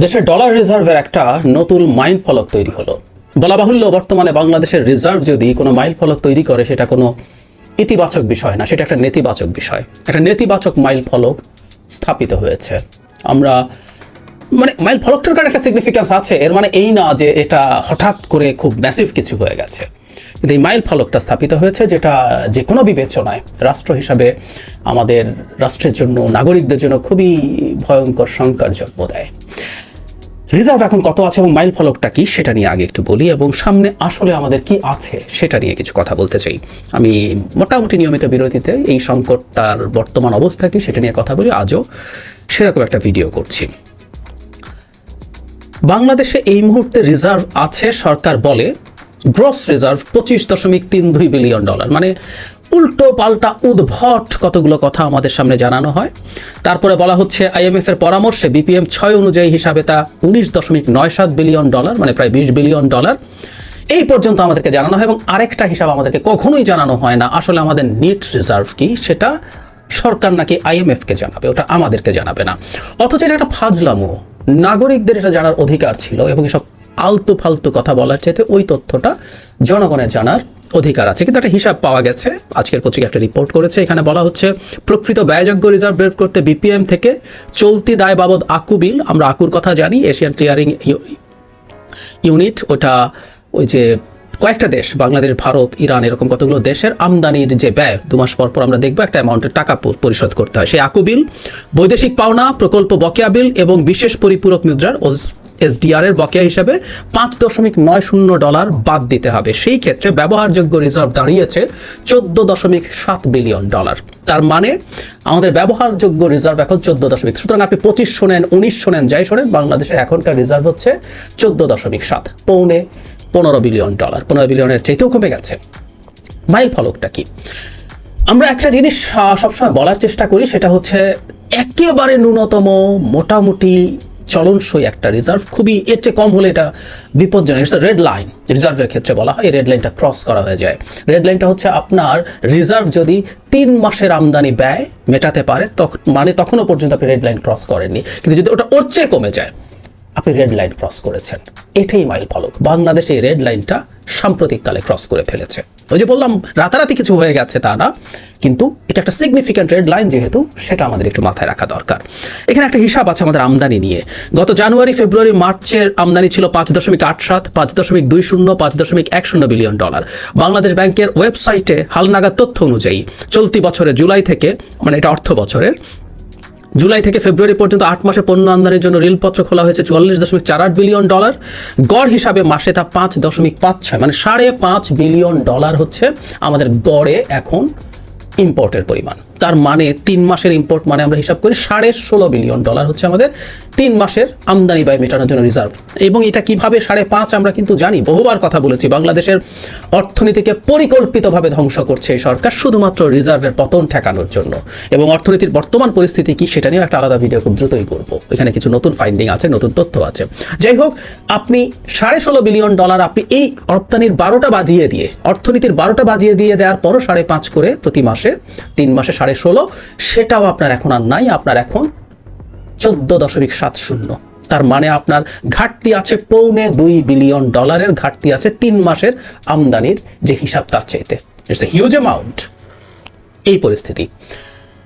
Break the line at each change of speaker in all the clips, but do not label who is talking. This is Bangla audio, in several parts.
দেশের ডলার রিজার্ভের একটা নতুন মাইল ফলক তৈরি হলো। বলা বাহুল্য, বর্তমানে বাংলাদেশের রিজার্ভ যদি কোনো মাইল ফলক তৈরি করে, সেটা কোনো ইতিবাচক বিষয় না, সেটা একটা নেতিবাচক বিষয়। একটা নেতিবাচক মাইল ফলক স্থাপিত হয়েছে। আমরা মানে মাইল ফলকটার কারণে একটা সিগনিফিক্যান্স আছে, এর মানে এই না যে এটা হঠাৎ করে খুব ম্যাসিভ কিছু হয়ে গেছে। কিন্তু এই মাইল ফলকটা স্থাপিত হয়েছে যেটা যে কোনো বিবেচনায় রাষ্ট্র হিসাবে আমাদের রাষ্ট্রের জন্য, নাগরিকদের জন্য খুবই ভয়ঙ্কর শঙ্কার জন্ম দেয় রিজার্ভ এখন কত আছে এবং মাইল ফলকটা কি সেটা নিয়ে আগে একটু বলি এবং সামনে আসলে আমাদের কি আছে সেটা নিয়ে কিছু কথা বলতে চাই। আমি মোটামুটি নিয়মিত বিরতিতে এই সংকটটার বর্তমান অবস্থা কি সেটা নিয়ে কথা বলি। আজও সেরকম একটা ভিডিও করছি। বাংলাদেশে এই মুহূর্তে রিজার্ভ আছে, সরকার বলে, গ্রস রিজার্ভ পঁচিশ দশমিক তিন দুই বিলিয়ন ডলার। মানে উল্টো পাল্টা উদ্ভট কতগুলো কথা আমাদের সামনে জানানো হয়। তারপরে বলা হচ্ছে আইএমএফ এর পরামর্শে বিপিএম ছয় অনুযায়ী হিসাবে তা উনিশ দশমিক নয় সাত বিলিয়ন ডলার মানে প্রায় বিশ বিলিয়ন ডলার। এই পর্যন্ত আমাদেরকে জানানো হয় এবং আরেকটা হিসাব আমাদেরকে কখনোই জানানো হয় না। আসলে আমাদের নিট রিজার্ভ কি, সেটা সরকার নাকি আইএমএফকে জানাবে, ওটা আমাদেরকে জানাবে না। অথচ এটা একটা ফাজলামো। নাগরিকদের এটা জানার অধিকার ছিল এবং এসব আলতু ফালতু কথা বলার চাইতে ওই তথ্যটা জনগণের জানার অধিকার আছে। কিন্তু একটা হিসাব পাওয়া গেছে। আজকের পত্রিকা একটা রিপোর্ট করেছে। এখানে বলা হচ্ছে, প্রকৃত ব্যয়যোগ্য রিজার্ভ বের করতে বিপিএম থেকে চলতি দায় বাবদ আকু বিল আমরা আকুর কথা জানি। এশিয়ান ক্লিয়ারিং ইউনিট ওটা ওই যে কয়েকটা দেশ, বাংলাদেশ, ভারত, ইরান, এরকম কতগুলো দেশের আমদানির যে ব্যয়, দু মাস পর পর আমরা দেখব একটা অ্যামাউন্টের টাকা পরিশোধ করতে হয়। সেই আকু বিল বৈদেশিক পাওনা, প্রকল্প বকেয়া বিল এবং বিশেষ পরিপূরক মুদ্রার এসডিআর এর বকেয়া হিসাবে পাঁচ দশমিক নয় শূন্য ডলার বাদ দিতে হবে। সেই ক্ষেত্রে ব্যবহারযোগ্য রিজার্ভ দাঁড়িয়েছে চোদ্দ দশমিক সাত বিলিয়ন ডলার। তার মানে আমাদের ব্যবহারযোগ্য রিজার্ভ এখন চোদ্দ দশমিক সুতরাং আপনি পঁচিশ শোনেন, উনিশ শোনেন, যাই শোনেন, বাংলাদেশের এখনকার রিজার্ভ হচ্ছে চোদ্দ দশমিক সাত, পৌনে পনেরো বিলিয়ন ডলার। পনেরো বিলিয়নের চাইতেও কমে গেছে। মাইল ফলকটা কি? আমরা একটা জিনিস সবসময় বলার চেষ্টা করি, সেটা হচ্ছে একেবারে ন্যূনতম, মোটামুটি চলনসই একটা রিজার্ভ খুবই, এর চেয়ে কম হলে এটা বিপজ্জনক। ইটস রেড লাইন রিজার্ভের ক্ষেত্রে বলা হয়, এই রেড লাইনটা ক্রস করা হয়ে যায়। রেড লাইনটা হচ্ছে আপনার রিজার্ভ যদি তিন মাসের আমদানি ব্যয় মেটাতে পারে তখন মানে তখনও পর্যন্ত আপনি রেড লাইন ক্রস করেননি। কিন্তু যদি ওটা ওর চেয়ে কমে যায়, আপনি রেড লাইন ক্রস করেছেন। এটাই মাইল ফলক। বাংলাদেশ এই রেড লাইনটা সাম্প্রতিককালে ক্রস করে ফেলেছে। ওই যে বললাম, রাতারাতি কিছু হয়ে গেছে তা না, কিন্তু এটা একটা সিগনিফিক্যান্ট রেড লাইন যেহেতু, সেটা আমাদের একটু মাথায় রাখা দরকার। এখানে একটা হিসাব আছে আমাদের আমদানি নিয়ে। গত জানুয়ারি, ফেব্রুয়ারি, মার্চের আমদানি ছিল পাঁচ দশমিক আট সাত, পাঁচ দশমিক দুই শূন্য, পাঁচ দশমিক এক শূন্য বিলিয়ন ডলার। বাংলাদেশ ব্যাংকের ওয়েবসাইটে হালনাগাদ তথ্য অনুযায়ী চলতি বছরে জুলাই থেকে মানে এটা অর্থ বছরের জুলাই থেকে ফেব্রুয়ারি পর্যন্ত আট মাসে পণ্য আমদানির জন্য রেলপত্র খোলা হয়েছে চুয়াল্লিশ দশমিক চার আট বিলিয়ন ডলার। গড় হিসাবে মাসে তা পাঁচ দশমিক পাঁচ ছয় মানে সাড়ে পাঁচ বিলিয়ন ডলার হচ্ছে আমাদের গড়ে এখন ইম্পোর্টের পরিমাণ। তার মানে তিন মাসের ইম্পোর্ট মানে আমরা হিসাব করি সাড়ে ষোলো বিলিয়ন ডলার হচ্ছে আমাদের তিন মাসের আমদানি ব্যয় মেটানোর জন্য রিজার্ভ এবং এটা কীভাবে সাড়ে পাঁচ আমরা কিন্তু জানি, বহুবার কথা বলেছি, বাংলাদেশের অর্থনীতিকে পরিকল্পিতভাবে ধ্বংস করছে এই সরকার শুধুমাত্র রিজার্ভের পতন ঠেকানোর জন্য। এবং অর্থনীতির বর্তমান পরিস্থিতি কি সেটা নিয়ে একটা আলাদা ভিডিও খুব দ্রুতই করব। এখানে কিছু নতুন ফাইন্ডিং আছে, নতুন তথ্য আছে। যাই হোক, আপনি সাড়ে ষোলো বিলিয়ন ডলার আপনি এই রপ্তানির বারোটা বাজিয়ে দিয়ে, অর্থনীতির বারোটা বাজিয়ে দিয়ে দেওয়ার পরও সাড়ে পাঁচ করে প্রতি মাসে, তিন মাসে সাড়ে ষোলো, সেটাও আপনার এখন আর নাই, আপনার এখন চোদ্দ দশমিক সাত শূন্য। তার মানে আপনার ঘাটতি আছে পৌনে দুই বিলিয়ন ডলারের, ঘাটতি আছে তিন মাসের আমদানির যে হিসাব তার চাইতে। ইটস এ হিউজ অ্যামাউন্ট এই পরিস্থিতি।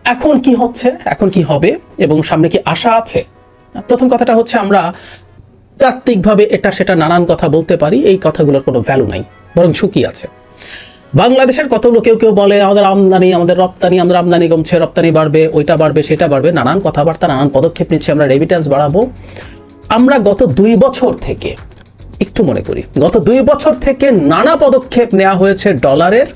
এখন কি হচ্ছে? এখন কি হবে? এবং সামনে কি আশা আছে? প্রথম কথাটা হচ্ছে আমরা তাত্ত্বিকভাবে এটা সেটা নানান কথা বলতে পারি, এই কথাগুলোর কোনো ভ্যালু নাই, বরং ঝুঁকি আছে। বাংলাদেশের কত কেউ কেউ বলে, আমাদের আমদানি, আমাদের রপ্তানি, আমাদের আমদানি কমছে, রপ্তানি বাড়বে, ওইটা বাড়বে, সেটা বাড়বে। নানান কথাবার্তা, নানান পদক্ষেপ নিচ্ছে, আমরা রেমিটেন্স বাড়াবো। আমরা গত দুই বছর থেকে, একটু মনে করি, গত দুই বছর থেকে নানা পদক্ষেপ নেওয়া হয়েছে ডলারের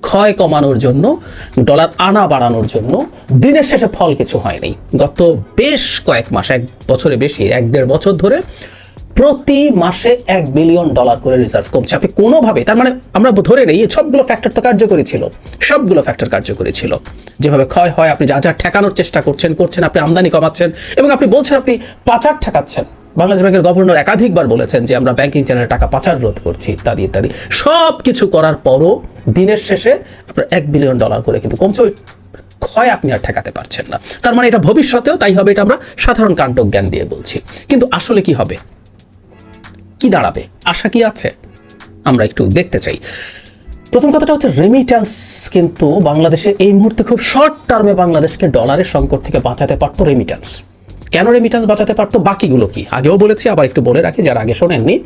ক্ষয় কমানোর জন্য, ডলার আনা বাড়ানোর জন্য। দিনের শেষে ফল কিছু হয়নি। গত বেশ কয়েক মাস, এক বছরে বেশি, এক দেড় বছর ধরে প্রতি মাসে এক বিলিয়ন ডলার করে রিজার্ভ কমছে। আপনি কোনোভাবে, তার মানে আমরা ধরে নেই সবগুলো ফ্যাক্টর তো কার্যকরী ছিল। সবগুলো ফ্যাক্টর কার্যকরী ছিল। যেভাবে ক্ষয় হয়, আপনি যা যা ঠেকানোর চেষ্টা করছেন করছেন, আপনি আমদানি কমাচ্ছেন, এবং আপনি বলছেন আপনি পাচার ঠেকাচ্ছেন। বাংলাদেশ ব্যাংকের গভর্নর একাধিকবার বলেছেন যে আমরা ব্যাংকিং চ্যানেলে টাকা পাচার রোধ করছি, ইত্যাদি ইত্যাদি। সব কিছু করার পরও দিনের শেষে আপনার এক বিলিয়ন ডলার করে কিন্তু কমছে। ওই ক্ষয় আপনি আর ঠেকাতে পারছেন না। তার মানে এটা ভবিষ্যতেও তাই হবে, এটা আমরা সাধারণ কাণ্ড জ্ঞান দিয়ে বলছি। কিন্তু আসলে কি হবে? কি দাঁড়াবে? আশা কি আছে? আমরা একটু দেখতে চাই। প্রথম কথাটা হচ্ছে রেমিট্যান্স কিন্তু বাংলাদেশে এই মুহূর্তে খুব শর্ট টার্মে বাংলাদেশকে ডলারের সংকট থেকে বাঁচাতে পারতো রেমিট্যান্স কেন রেমিট্যান্স বাঁচাতে পারতো? বাকিগুলো কি? আগেও বলেছি, আবার একটু বলে রাখি, যারা আগে শোনেননি,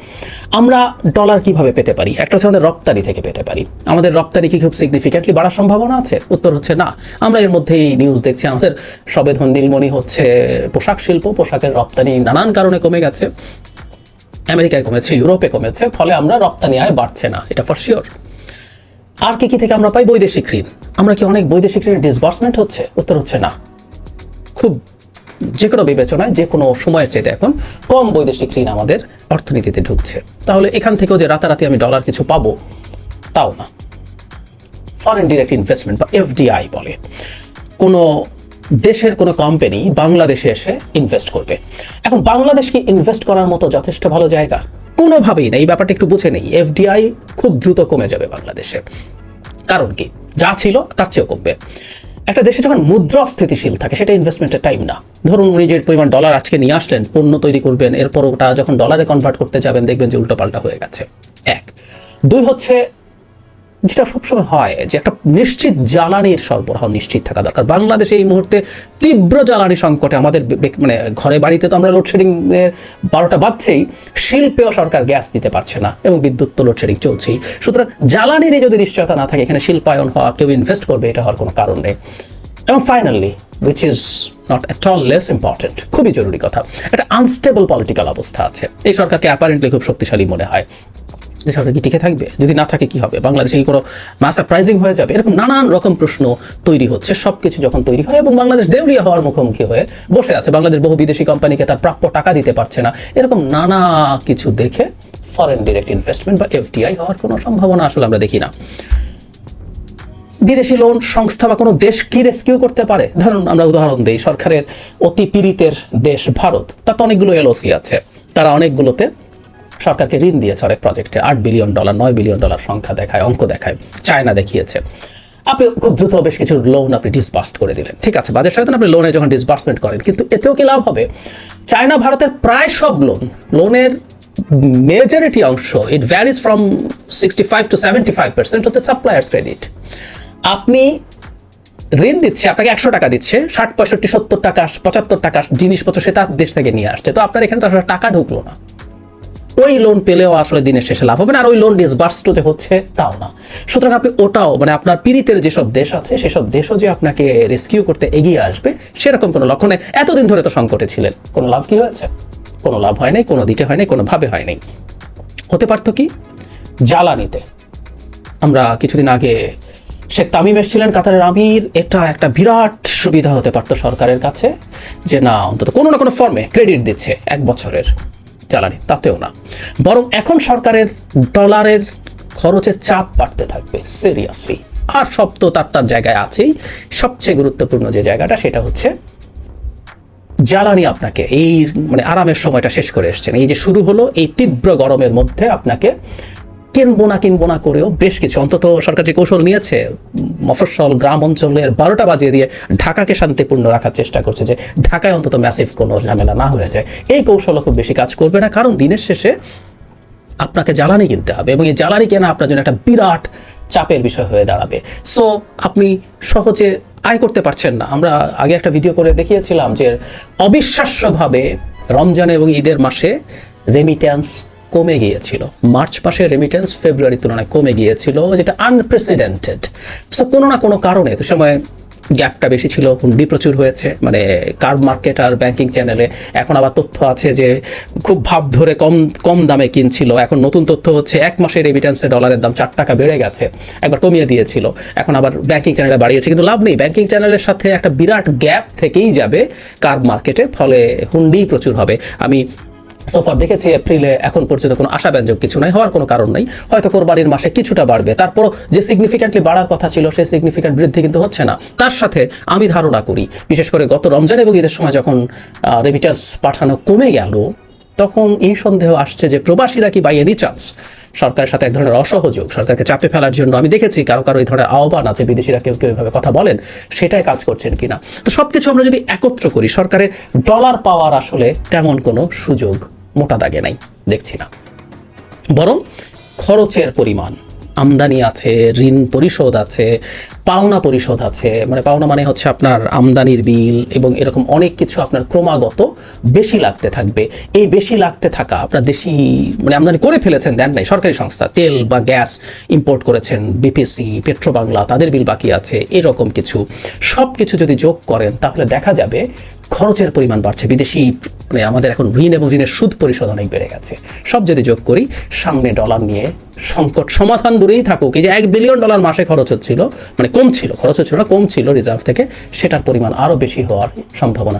আমরা ডলার কীভাবে পেতে পারি? একটা হচ্ছে আমাদের রপ্তানি থেকে পেতে পারি। আমাদের রপ্তানি কি খুব সিগনিফিক্যান্টলি বাড়ার সম্ভাবনা আছে? উত্তর হচ্ছে না। আমরা এর মধ্যেই নিউজ দেখছি, আমাদের সবেধন নীলমণি হচ্ছে পোশাক শিল্প, পোশাকের রপ্তানি নানান কারণে কমে গেছে। আমেরিকায় কমেছে, ইউরোপে কমেছে, ফলে আমরা রপ্তানি আয় বাড়ছে না, এটা ফর শিওর আর কি কি থেকে আমরা পাই? বৈদেশিক ঋণ। আমরা কি অনেক বৈদেশিক ঋণের ডিসবার্সমেন্ট হচ্ছে? উত্তর হচ্ছে না। খুব যে কোনো বিবেচনায় যে কোনো সময়ের চাইতে এখন কম বৈদেশিক ঋণ আমাদের অর্থনীতিতে ঢুকছে। তাহলে এখান থেকেও যে রাতারাতি আমি ডলার কিছু পাবো, তাও না। ফরেন ডিরেক্ট ইনভেস্টমেন্ট বা এফডিআই বলে। কোনো দেশের কোনো কোম্পানি বাংলাদেশে এসে ইনভেস্ট করবে। এখন বাংলাদেশ কি ইনভেস্ট করার মতো যথেষ্ট ভালো জায়গা কোনোভাবেই না, এই ব্যাপারটা একটু বুঝে নেই। এফডিআই খুব দ্রুত কমে যাবে বাংলাদেশে। কারণ কি? যা ছিল, তার চেয়েও কমবে। একটা দেশে যখন মুদ্রা স্থিতিশীল থাকে, সেটা ইনভেস্টমেন্টের টাইম না। ধরুন উনি যে পরিমাণ ডলার আজকে নিয়ে আসলেন, পণ্য তৈরি করবেন, এরপর ওটা যখন ডলারে কনভার্ট করতে যাবেন, দেখবেন যে উল্টোপাল্টা হয়ে গেছে। এক। দুই হচ্ছে যেটা সবসময় হয় যে একটা নিশ্চিত জ্বালানির সরবরাহ নিশ্চিত থাকা দরকার। বাংলাদেশে এই মুহূর্তে তীব্র জ্বালানি সংকটে আমাদের মানে ঘরে বাড়িতে তো আমরা লোডশেডিং বারোটা বাজছেই, শিল্পেও সরকার গ্যাস দিতে পারছে না এবং বিদ্যুৎ তো লোডশেডিং চলছেই। সুতরাং জ্বালানিরই যদি নিশ্চয়তা না থাকে, এখানে শিল্পায়ন হওয়া, কেউ ইনভেস্ট করবে, এটা হওয়ার কোনো কারণ নেই। এবং finally which is not at all less important খুবই জরুরি কথা, একটা আনস্টেবল পলিটিক্যাল অবস্থা আছে। এই সরকারকে অ্যাপারেন্টলি খুব শক্তিশালী মনে হয়। যে সরকার কি টিকে থাকবে? যদি না থাকে, কি হবে? বাংলাদেশে কি কোনো মাস প্রাইজিং হয়ে যাবে? এরকম নানান রকম প্রশ্ন তৈরি হচ্ছে। সব কিছু যখন তৈরি হয় এবং বাংলাদেশ দেউলিয়া হওয়ার মুখোমুখি হয়ে বসে আছে, বাংলাদেশ বহু বিদেশি কোম্পানিকে তার প্রাপ্য টাকা দিতে পারছে না। এরকম নানা কিছু দেখে ফরেন ডিরেক্ট ইনভেস্টমেন্ট বা এফডিআই হওয়ার কোনো সম্ভাবনা আসলে আমরা দেখি না। বিদেশি লোন সংস্থা বা কোনো দেশ কি রেস্কিউ করতে পারে? ধরুন, আমরা উদাহরণ দিই, সরকারের অতি পীড়িতের দেশ ভারত। তাতে অনেকগুলো এলওসি আছে। তারা অনেকগুলোতে সরকারকে ঋণ দিয়েছে অনেক প্রজেক্টে আট বিলিয়ন ডলার নয় বিলিয়ন ডলার সংখ্যা দেখায়, অঙ্ক দেখায় চায়না দেখিয়েছে। আপনি খুব দ্রুত বেশ কিছু লোন আপনি ডিসবার্সড করে দিলেন। ঠিক আছে বাদের সাথে আপনি লোনে যখন ডিসবার্সমেন্ট করেন, কিন্তু এতেও কি লাভ হবে? চায়না ভারতের প্রায় সব লোন লোনের মেজরিটি অংশ it varies from sixty five to seventy five percent হচ্ছে সাপ্লায়ার্স ক্রেডিট আপনি ঋণ দিচ্ছে, আপনাকে একশো টাকা দিচ্ছে, ষাট, পঁয়ষট্টি, সত্তর টাকা, পঁচাত্তর টাকা জিনিসপত্র সে তার দেশ থেকে নিয়ে আসছে। তো আপনার এখানে তো আসলে টাকা ঢুকলো না। ওই লোন পেলেও আসলে দিনের শেষে লাভ হবে না। আর ওই লোন ডিসবার্সড যে হচ্ছে তাও না। সুতরাং আপনি ওটাও মানে আপনার পীড়িতের যেসব দেশ আছে, সেসব দেশও যে আপনাকে রেস্কিউ করতে এগিয়ে আসবে, সেরকম কোনো লক্ষ্য নেই। এতদিন ধরে তো সংকটে ছিলেন। কোনো লাভ কি হয়েছে? কোনো লাভ হয় নাই, কোনো দিকে হয় নাই, কোনোভাবে হয় নাই। হতে পারতো কি? জ্বালানিতে। আমরা কিছুদিন আগে শেখ তামিম এসেছিলেন কাতারের আমির। এটা একটা বিরাট সুবিধা হতে পারতো সরকারের কাছে, যে না, অন্তত কোনো না কোনো ফর্মে ক্রেডিট দিচ্ছে এক বছরের। জ্বালানি, তাতেও না। বরং এখন সরকারের ডলারের খরচের চাপ বাড়তে থাকবে সিরিয়াসলি আর সব তো তার তার জায়গায় আছেই। সবচেয়ে গুরুত্বপূর্ণ যে জায়গাটা, সেটা হচ্ছে জ্বালানি আপনাকে এই মানে আরামের সময়টা শেষ করে এসছেন। এই যে শুরু হলো, এই তীব্র গরমের মধ্যে আপনাকে কিনবো না কিনবো না করেও বেশ কিছু, অন্তত সরকার যে কৌশল নিয়েছে, মফস্বল গ্রাম অঞ্চলের বারোটা বাজিয়ে দিয়ে ঢাকাকে শান্তিপূর্ণ রাখার চেষ্টা করছে যে ঢাকায় অন্তত ম্যাসিভ কোনো ঝামেলা না হয়ে যায়। এই কৌশলও খুব বেশি কাজ করবে না, কারণ দিনের শেষে আপনাকে জ্বালানি কিনতে হবে এবং এই জ্বালানি কেনা আপনার জন্য একটা বিরাট চাপের বিষয় হয়ে দাঁড়াবে। সো আপনি সহজে আয় করতে পারছেন না। আমরা আগে একটা ভিডিও করে দেখিয়েছিলাম যে অবিশ্বাস্যভাবে রমজান এবং ঈদের মাসে রেমিট্যান্স কমে গিয়েছিল। মার্চ মাসে রেমিটেন্স ফেব্রুয়ারির তুলনায় কমে গিয়েছিল, যেটা আনপ্রেসিডেন্টেড সো কোনো না কোনো কারণে তো সময় গ্যাপটা বেশি ছিল, হুন্ডি প্রচুর হয়েছে মানে কার মার্কেট আর ব্যাংকিং চ্যানেলে এখন আবার তথ্য আছে যে খুব ভাব ধরে কম কম দামে কিনছিল। এখন নতুন তথ্য হচ্ছে এক মাসের রেমিটেন্সে ডলারের দাম চার টাকা বেড়ে গেছে, একবার কমিয়ে দিয়েছিল। এখন আবার ব্যাংকিং চ্যানেলে বাড়িয়েছে, কিন্তু লাভ নেই। ব্যাংকিং চ্যানেলের সাথে একটা বিরাট গ্যাপ থেকেই যাবে কার মার্কেটে ফলে হুন্ডি প্রচুর হবে। আমি সোফার দেখেছি এপ্রিলে এখন পর্যন্ত কোনো আশাব্যঞ্জক কিছু নাই, হওয়ার কোনো কারণ নেই। হয়তো কোরবানির মাসে কিছুটা বাড়বে। তারপরও যে সিগনিফিক্যান্টলি বাড়ার কথা ছিল সেই সিগনিফিক্যান্ট বৃদ্ধি কিন্তু হচ্ছে না। তার সাথে আমি ধারণা করি, বিশেষ করে গত রমজান এবং ঈদের সময় যখন রেমিটেন্স পাঠানো কমে গেল তখন এই সন্দেহ আসছে যে প্রবাসীরা কি বাই এনি চান্স সরকারের সাথে এক ধরনের অসহযোগ, সরকারকে চাপে ফেলার জন্য আমি দেখেছি কারও কারও এই ধরনের আহ্বান আছে, বিদেশিরা কেউ কেউ এভাবে কথা বলেন, সেটাই কাজ করছেন কিনা? তো সব কিছু আমরা যদি একত্র করি, সরকারের ডলার পাওয়ার আসলে তেমন কোনো সুযোগ মোটা দাগে নাই, দেখছি না। বরং খরচের পরিমাণ। আমদানি আছে, ঋণ পরিশোধ আছে, পাওনা পরিশোধ আছে। মানে পাওনা মানে হচ্ছে আপনার আমদানির বিল এবং এরকম অনেক কিছু আপনার ক্রমাগত বেশি লাগতে থাকবে। এই বেশি লাগতে থাকা আপনার দেশি মানে আমদানি করে ফেলেছেন, দেন নাই। সরকারি সংস্থা, তেল বা গ্যাস ইম্পোর্ট করেছেন, বিপিসি, পেট্রোবাংলা, তাদের বিল বাকি আছে, এরকম কিছু। সব কিছু যদি যোগ করেন, তাহলে দেখা যাবে খরচের পরিমাণ বাড়ছে। বিদেশি মানে আমাদের এখন ঋণ এবং ঋণের সুদ পরিশোধ অনেক বেড়ে গেছে। সব যদি যোগ করি, সামনে ডলার নিয়ে সংকট সমাধান দূরেই থাকুক। এই যে এক বিলিয়ন ডলার মাসে খরচ হচ্ছিল মানে কম ছিল খরচ হচ্ছিল না কম ছিল রিজার্ভ থেকে, সেটার পরিমাণ আরও বেশি হওয়ার সম্ভাবনা